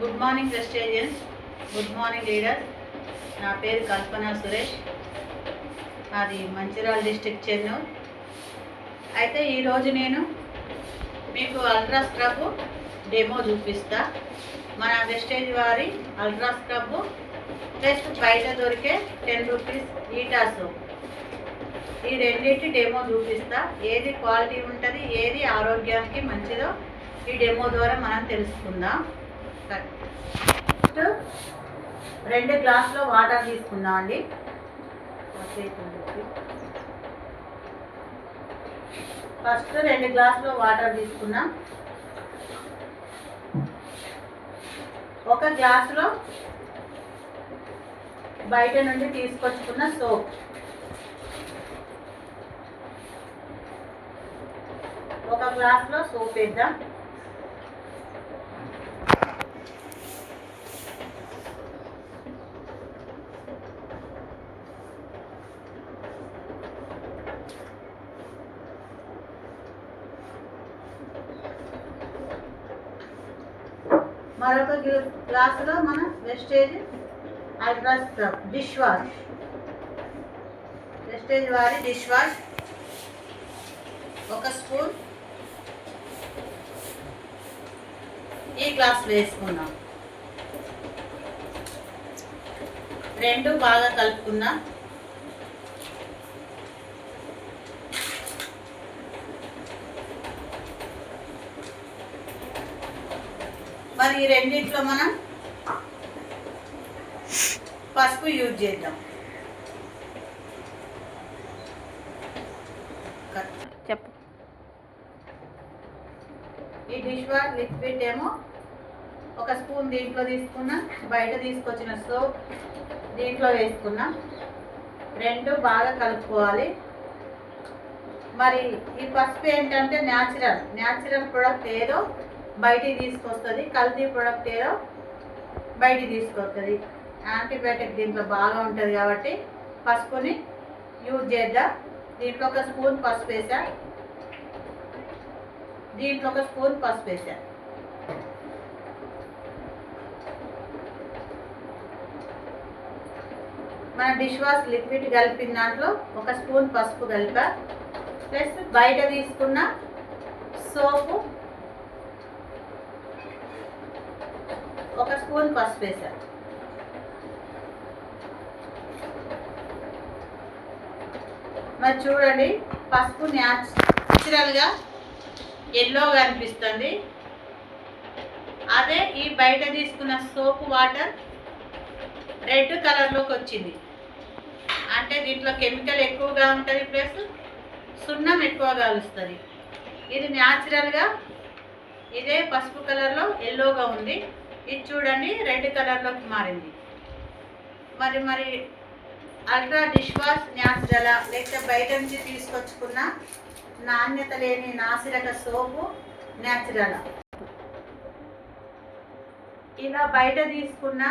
Good morning Vestigians good morning leader నా పేరు కల్పన సురేష్. అది మంచిర్యాల డిస్టిక్ చెన్నూరు. అయితే ఈరోజు నేను మీకు అల్ట్రా స్క్రబ్ డెమో చూపిస్తా. మన వెస్టేజ్ వారి అల్ట్రా స్క్రబ్. ప్లస్ బయట దొరికే టెన్ రూపీస్ ఈటాస్ ఈ రెండింటి డెమో చూపిస్తా. ఏది క్వాలిటీ ఉంటుంది ఏది ఆరోగ్యానికి మంచిదో ఈ డెమో ద్వారా మనం తెలుసుకుందాం. ఫస్ట్ రెండు గ్లాసులో వాటర్ తీసుకుందాం అండి. ఫస్ట్ రెండు గ్లాసులో వాటర్ తీసుకున్నాం ఒక గ్లాసులో బయట నుండి తీసుకొచ్చుకున్న సోప్. ఒక గ్లాస్లో సోప్ వేద్దాం. మరొక గ్లాసులో మన Vestige ultra dish wash. Vestige వారి డిష్ వాష్. ఒక స్పూన్. ఈ గ్లాస్ వేసుకుందాం. రెండు బాగా కలుపుకుందాం. మరి ఈ రెండిట్లో మనం పసుపు యూజ్ చేద్దాం. చెప్పు. ఈ డిష్ వాష్ లిక్విడ్ ఏమో ఒక స్పూన్ దీంట్లో తీసుకున్నా బయట తీసుకొచ్చిన సోప్ దీంట్లో వేసుకున్నా. రెండు బాగా కలుపుకోవాలి. మరి ఈ పసుపు ఏంటంటే న్యాచురల్ న్యాచురల్ ప్రొడక్ట్ ఏదో బయటికి తీసుకొస్తుంది. కల్తీ ప్రొడక్ట్ ఏదో బయటికి తీసుకొస్తుంది. యాంటీబయాటిక్ దీంట్లో బాగా ఉంటుంది కాబట్టి పసుపుని యూజ్ చేద్దాం. దీంట్లో ఒక స్పూన్ పసుపు వేసా దీంట్లో ఒక స్పూన్ పసుపు వేసా మన డిష్ వాష్ లిక్విడ్ కలిపిన దాంట్లో ఒక స్పూన్ పసుపు కలిపా. ప్లస్ బయట తీసుకున్న సోపు ఒక స్పూన్ పసుపు వేసాను మరి చూడండి పసుపు న్యాచురల్గా ఎల్లోగా అనిపిస్తుంది అదే ఈ బయట తీసుకున్న సోపు వాటర్ రెడ్ కలర్లోకి వచ్చింది. అంటే దీంట్లో కెమికల్ ఎక్కువగా ఉంటుంది ప్లస్ సున్నం ఎక్కువ కలుస్తుంది. ఇది న్యాచురల్గా ఇదే పసుపు కలర్లో ఎల్లోగా ఉంది. ఇది చూడండి రెడ్ కలర్లోకి మారింది. మరి మరి అల్ట్రా డిష్ వాష్ న్యాచురలా లేకపోతే బయట నుంచి తీసుకొచ్చుకున్న నాణ్యత లేని నాసిరక సోపు న్యాచురలా ఇలా బయట తీసుకున్న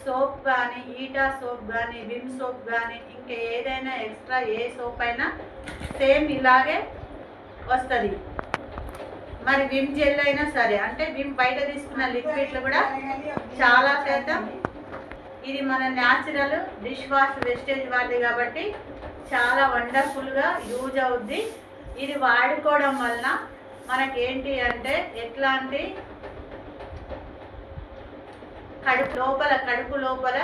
సోప్ కానీ ఈటా సోప్ కానీ విమ్ సోప్ కానీ ఇంకా ఏదైనా ఎక్స్ట్రా ఏ సోప్ అయినా సేమ్ ఇలాగే వస్తుంది. మరి విమ్ జెల్ అయినా సరే అంటే విమ్ బయట తీసుకున్న లిక్విడ్లు కూడా చాలా శాతం ఇది మన న్యాచురల్ డిష్ వాష్ వెస్టేజ్ వాడి కాబట్టి చాలా వండర్ఫుల్గా యూజ్ అవుద్ది. ఇది వాడుకోవడం వలన మనకేంటి అంటే ఎట్లాంటి కడుపు లోపల కడుపు లోపల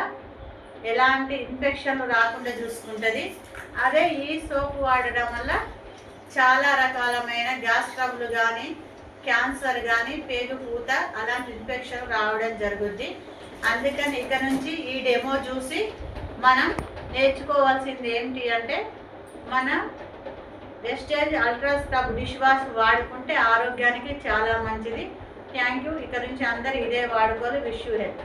ఎలాంటి ఇన్ఫెక్షన్లు రాకుండా చూసుకుంటుంది. అదే ఈ సోప్ వాడడం వల్ల చాలా రకాలమైన గ్యాస్ ట్రబుల్ కానీ క్యాన్సర్ కానీ పేగు పూత అలాంటి ఇన్ఫెక్షన్ రావడం జరుగుద్ది. అందుకని ఇక్కడ నుంచి ఈ డెమో చూసి మనం నేర్చుకోవాల్సింది ఏంటి అంటే మన వెస్టేజ్ అల్ట్రాస్క్రబ్ డిష్ వాష్ వాడుకుంటే ఆరోగ్యానికి చాలా మంచిది. Thank you. ఇక్కడ నుంచి అందరు ఇదే వాడుకోవాలి. Wish you health.